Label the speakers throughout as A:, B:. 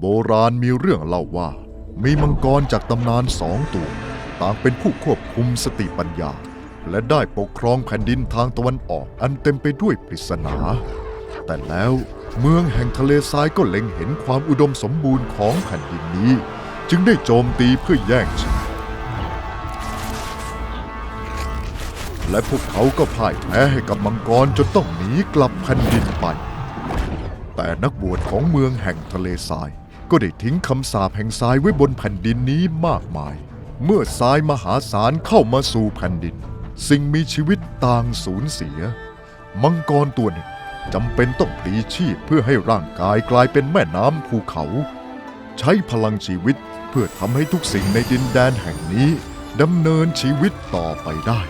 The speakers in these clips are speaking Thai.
A: โบราณมีเรื่องเล่าว่า มีมังกรจากตำนานสองตัว ต่างเป็นผู้ควบคุมสติปัญญา และได้ปกครองแผ่นดินทางตะวันออกอันเต็มไปด้วยปริศนา แต่แล้วเมืองแห่งทะเลทรายก็เล็งเห็นความอุดมสมบูรณ์ของแผ่นดินนี้ จึงได้โจมตีเพื่อแย่งชิงและพวกเขาก็พ่ายแพ้ให้กับมังกรจนต้องหนีกลับแผ่นดินไป แต่นักบวชของเมืองแห่งทะเลทราย ก็ได้ทิ้งคำสาปแห่งทรายไว้บนแผ่นดินนี้มากมาย เมื่อทรายมหาศาลเข้ามาสู่แผ่นดิน สิ่งมีชีวิตต่างสูญเสีย มังกรตัวหนึ่งจำเป็นต้องพลีชีพเพื่อให้ร่างกายกลายเป็นแม่น้ำภูเขา ใช้พลังชีวิตเพื่อทำให้ทุกสิ่งในดินแดนแห่งนี้ดำเนินชีวิตต่อไปได้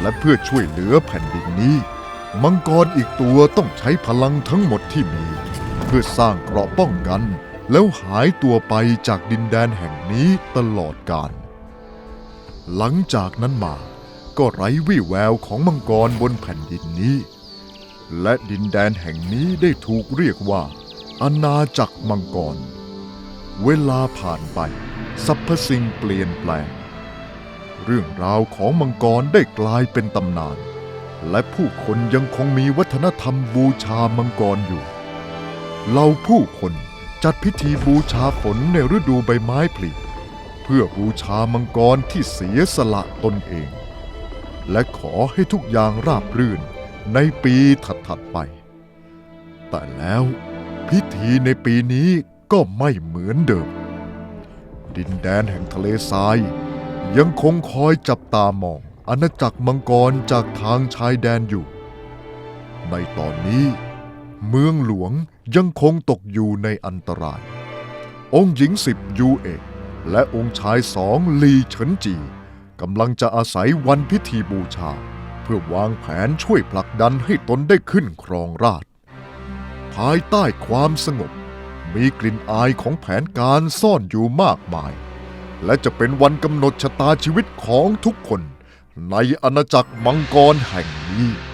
A: และเพื่อช่วยเหลือแผ่นดินนี้ มังกรอีกตัวต้องใช้พลังทั้งหมดที่มี เพื่อสร้างเกราะป้องกัน แล้วหายตัวไปจากดินแดนแห่งนี้ตลอดกาล หลังจากนั้นมาก็ไร้วี่แววของมังกรบนแผ่นดินนี้ และดินแดนแห่งนี้ได้ถูกเรียกว่าอาณาจักรมังกร เวลาผ่านไปสรรพสิ่งเปลี่ยนแปลง เรื่องราวของมังกรได้กลายเป็นตำนาน และผู้คนยังคงมีวัฒนธรรมบูชามังกรอยู่เหล่าผู้คน จัดพิธีบูชาฝนในฤดูใบไม้ผลิเพื่อบูชามังกรที่เสียสละตนเอง และขอให้ทุกอย่างราบรื่นในปีถัดๆไป แต่แล้วพิธีในปีนี้ก็ไม่เหมือนเดิม ดินแดนแห่งทะเลทราย ยังคงคอยจับตามองอาณาจักรมังกรจากทางชายแดนอยู่ ในตอนนี้ เมืองหลวงยังคงตกอยู่ในอันตราย องค์หญิงสิบยูเอกและองค์ชายสองลีเฉินจีกำลังจะอาศัยวันพิธีบูชา เพื่อวางแผนช่วยผลักดันให้ตนได้ขึ้นครองราช ภายใต้ความสงบ มีกลิ่นอายของแผนการซ่อนอยู่มากมาย และจะเป็นวันกำหนดชะตาชีวิตของทุกคนในอาณาจักรมังกรแห่งนี้